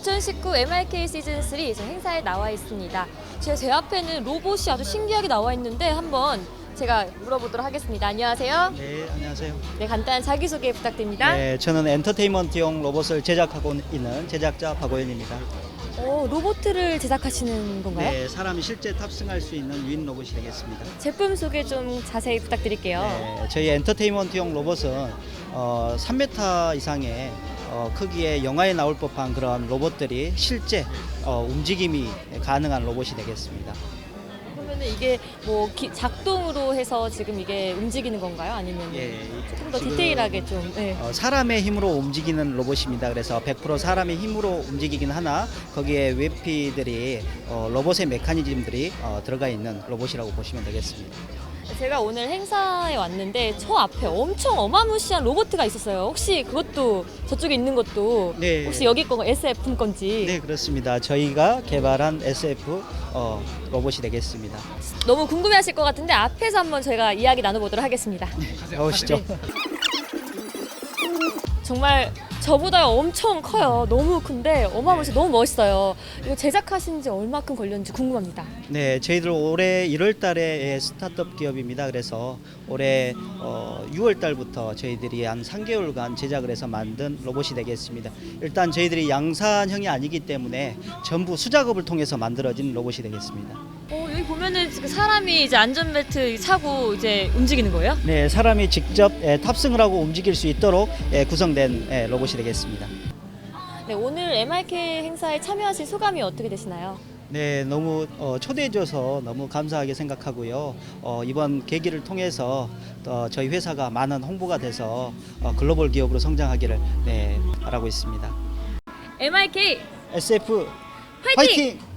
2019 MRK 시즌 3저 행사에 나와 있습니다. 제, 제 앞에는 로봇이 아주 신기하게 나와 있는데 한번 제가 물어보도록 하겠습니다. 안녕하세요. 네, 안녕하세요. 네, 간단한 자기소개 부탁드립니다. 네, 저는 엔터테인먼트용 로봇을 제작하고 있는 제작자 박호연입니다. 오, 로봇을 제작하시는 건가요? 네, 사람이 실제 탑승할 수 있는 유인 로봇이 되겠습니다. 제품 소개 좀 자세히 부탁드릴게요. 네, 저희 엔터테인먼트용 로봇은 어, 3m 이상의 어, 크기의 영화에 나올 법한 그런 로봇들이 실제 어, 움직임이 가능한 로봇이 되겠습니다. 그러면 이게 뭐 기- 작동으로 해서 지금 이게 움직이는 건가요? 아니면 예, 조금 더 디테일하게 좀 네. 어, 사람의 힘으로 움직이는 로봇입니다. 그래서 100% 사람의 힘으로 움직이긴 하나 거기에 웨피들이 어, 로봇의 메커니즘들이 어, 들어가 있는 로봇이라고 보시면 되겠습니다. 제가 오늘 행사에 왔는데 저 앞에 엄청 어마무시한 로봇가 있었어요. 혹시 그것도 저쪽에 있는 것도 네. 혹시 여기 거 SF 건지 네 그렇습니다. 저희가 개발한 SF 어, 로봇이 되겠습니다. 너무 궁금해하실 것 같은데 앞에서 한번 저희가 이야기 나눠보도록 하겠습니다. 가보시죠. 정말 저보다 엄청 커요. 너무 큰데 어마무시 너무 멋있어요. 이거 제작하신 지 얼마큼 걸렸는지 궁금합니다. 네, 저희들 올해 1월 달에 스타트업 기업입니다. 그래서 올해 어, 6월 달부터 저희들이 한 3개월간 제작을 해서 만든 로봇이 되겠습니다. 일단 저희들이 양산형이 아니기 때문에 전부 수작업을 통해서 만들어진 로봇이 되겠습니다. 어, 보면은 지금 사람이 이제 안전벨트 차고 이제 움직이는 거예요? 네, 사람이 직접 예, 탑승을 하고 움직일 수 있도록 예, 구성된 예, 로봇이 되겠습니다. 네, 오늘 MRK 행사에 참여하신 소감이 어떻게 되시나요? 네, 너무 어, 초대해줘서 너무 감사하게 생각하고요. 어, 이번 계기를 통해서 어, 저희 회사가 많은 홍보가 돼서 어, 글로벌 기업으로 성장하기를 네, 바라고 있습니다. MRK SF 화이팅! 화이팅!